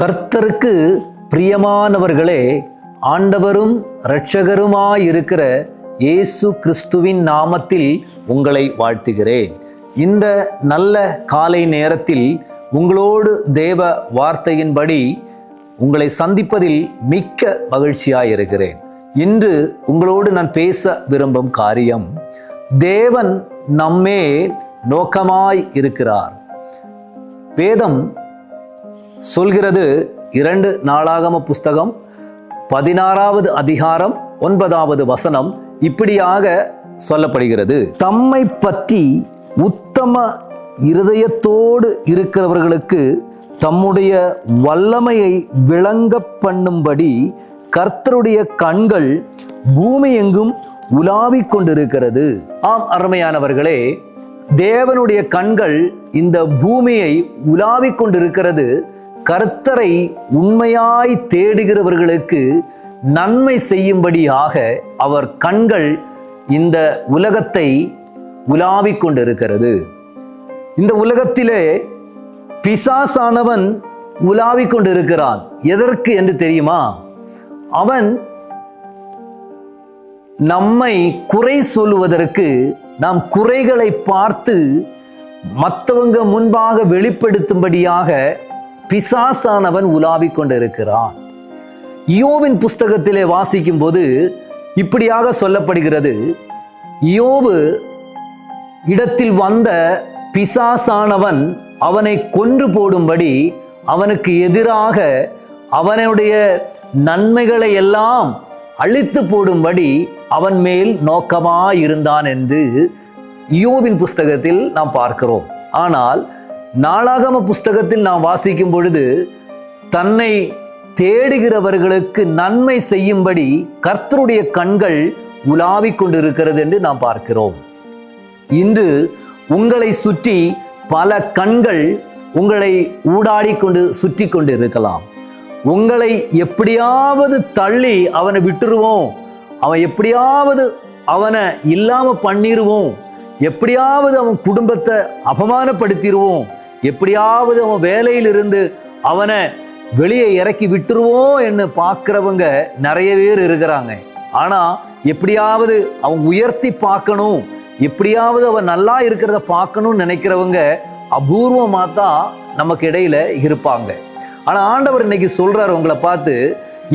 கர்த்தருக்கு பிரியமானவர்களே ஆண்டவரும் இரட்சகருமாயிருக்கிற இயேசு கிறிஸ்துவின் நாமத்தில் உங்களை வாழ்த்துகிறேன். இந்த நல்ல காலை நேரத்தில் உங்களோடு தேவ வார்த்தையின்படி உங்களை சந்திப்பதில் மிக்க மகிழ்ச்சியாயிருக்கிறேன். இன்று உங்களோடு நான் பேச விரும்பும் காரியம் தேவன் நம்மே நோக்கமாய் இருக்கிறார். வேதம் சொல்கிறது இரண்டு நாளாகம புஸ்தகம் பதினாறாவது அதிகாரம் ஒன்பதாவது வசனம் இப்படியாக சொல்லப்படுகிறது. தம்மை பற்றி உத்தம இருதயத்தோடு இருக்கிறவர்களுக்கு தம்முடைய வல்லமையை விளங்க பண்ணும்படி கர்த்தருடைய கண்கள் பூமி எங்கும் உலாவிக் கொண்டிருக்கிறது. ஆம் அருமையானவர்களே தேவனுடைய கண்கள் இந்த பூமியை உலாவிக் கொண்டிருக்கிறது கர்த்தரை உண்மையாய் தேடுகிறவர்களுக்கு நன்மை செய்யும்படியாக அவர் கண்கள் இந்த உலகத்தை உலாவிக் கொண்டிருக்கிறது. இந்த உலகத்திலே பிசாசானவன் உலாவிக் கொண்டிருக்கிறான். எதற்கு என்று தெரியுமா? அவன் நம்மை குறை சொல்லுவதற்கு நாம் குறைகளை பார்த்து மற்றவங்க முன்பாக வெளிப்படுத்தும்படியாக பிசாசானவன் உலாவிக் கொண்டிருக்கிறான். யோவின் புஸ்தகத்திலே வாசிக்கும் போது இப்படியாக சொல்லப்படுகிறது. யோவு இடத்தில் வந்த பிசாசானவன் அவனை கொன்று போடும்படி அவனுக்கு எதிராக அவனுடைய நன்மைகளை எல்லாம் அழித்து போடும்படி அவன் மேல் நோக்கமாயிருந்தான் என்று யோவின் புஸ்தகத்தில் நாம் பார்க்கிறோம். ஆனால் நாளாகம புஸ்தகத்தில் நாம் வாசிக்கும் பொழுது தன்னை தேடுகிறவர்களுக்கு நன்மை செய்யும்படி கர்த்தருடைய கண்கள் உலாவிக் கொண்டிருக்கிறது என்று நாம் பார்க்கிறோம். இன்று உங்களை சுற்றி பல கண்கள் உங்களை ஊடாடி கொண்டு சுற்றி கொண்டு இருக்கலாம் உங்களை எப்படியாவது தள்ளி அவனை விட்டுருவோம். அவன் எப்படியாவது அவனை இல்லாமல் பண்ணிடுவோம் எப்படியாவது அவன் குடும்பத்தை அவமானப்படுத்திடுவோம் எப்படியாவது அவன் வேலையிலிருந்து அவனை வெளியே இறக்கி விட்டுருவோம் என்று பார்க்குறவங்க நிறைய பேர் இருக்கிறாங்க. ஆனால் எப்படியாவது அவன் உயர்த்தி பார்க்கணும். எப்படியாவது அவன் நல்லா இருக்கிறத பார்க்கணும்னு நினைக்கிறவங்க அபூர்வமாக தான் நமக்கு இடையில இருப்பாங்க. ஆனால் ஆண்டவர் இன்னைக்கு சொல்றாரு உங்களை பார்த்து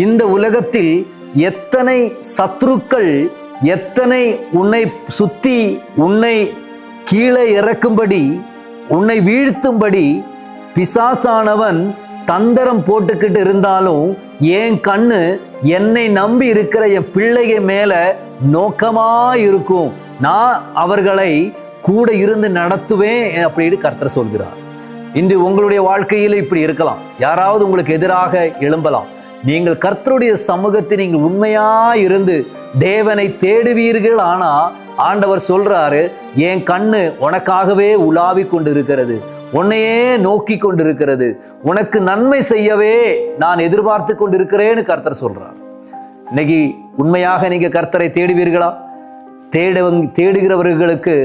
இந்த உலகத்தில் எத்தனை சத்ருக்கள் எத்தனை உன்னை சுத்தி உன்னை கீழே இறக்கும்படி உன்னை வீழ்த்தும்படி பிசாசானவன் தந்திரம் போட்டுக்கிட்டு இருந்தாலும் என் கண்ணு என்னை நம்பி இருக்கிற என் பிள்ளைக மேல நோக்கமா இருக்கும் நான் அவர்களை கூட இருந்து நடத்துவேன் அப்படின்னு கர்த்தர் சொல்கிறார். இன்று உங்களுடைய வாழ்க்கையில் இப்படி இருக்கலாம். யாராவது உங்களுக்கு எதிராக எழும்பலாம். நீங்கள் கர்த்தருடைய சமூகத்தில் நீங்கள் உண்மையா இருந்து தேவனை தேடுவீர்கள். ஆனா ஆண்டவர் சொல்றாரு என் கண்ணு உனக்காகவே உலாவி கொண்டிருக்கிறது. உன்னையே நோக்கி கொண்டிருக்கிறது. உனக்கு நன்மை செய்யவே நான் எதிர்பார்த்து கொண்டிருக்கிறேன்னு கர்த்தர் சொல்றார். இன்னைக்கு உண்மையாக நீங்க கர்த்தரை தேடுவீர்களா? தேடவங் தேடுகிறவர்களுக்கு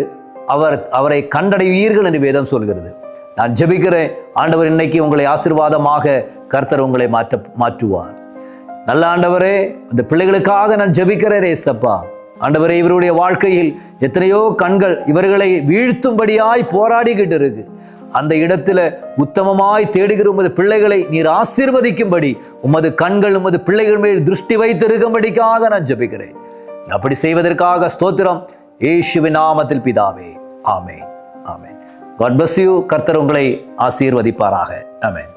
அவர் அவரை கண்டடைவீர்கள் என்று வேதம் சொல்கிறது. நான் ஜெபிக்கிறேன் ஆண்டவர் இன்னைக்கு உங்களை ஆசீர்வாதமாக கர்த்தர் உங்களை மாற்ற மாற்றுவார். நல்ல ஆண்டவரே இந்த பிள்ளைகளுக்காக நான் ஜெபிக்கிறேன் ஏசப்பா. ஆண்டவரே இவருடைய வாழ்க்கையில் எத்தனையோ கண்கள் இவர்களை வீழ்த்தும்படியாய் போராடிக்கிட்டு இருக்கு. அந்த இடத்துல உத்தமமாய் தேடுகிற உமது பிள்ளைகளை நீர் ஆசீர்வதிக்கும்படி உமது கண்கள் உமது பிள்ளைகள் மேல் திருஷ்டி வைத்திருக்கும்படிக்காக நான் ஜபிக்கிறேன். அப்படி செய்வதற்காக ஸ்தோத்திரம். ஏசுவின் நாமத்தில் பிதாவே ஆமே ஆமேன். காட் பஸ் யூ கர்த்தர் உங்களை ஆசீர்வதிப்பாராக. ஆமேன்.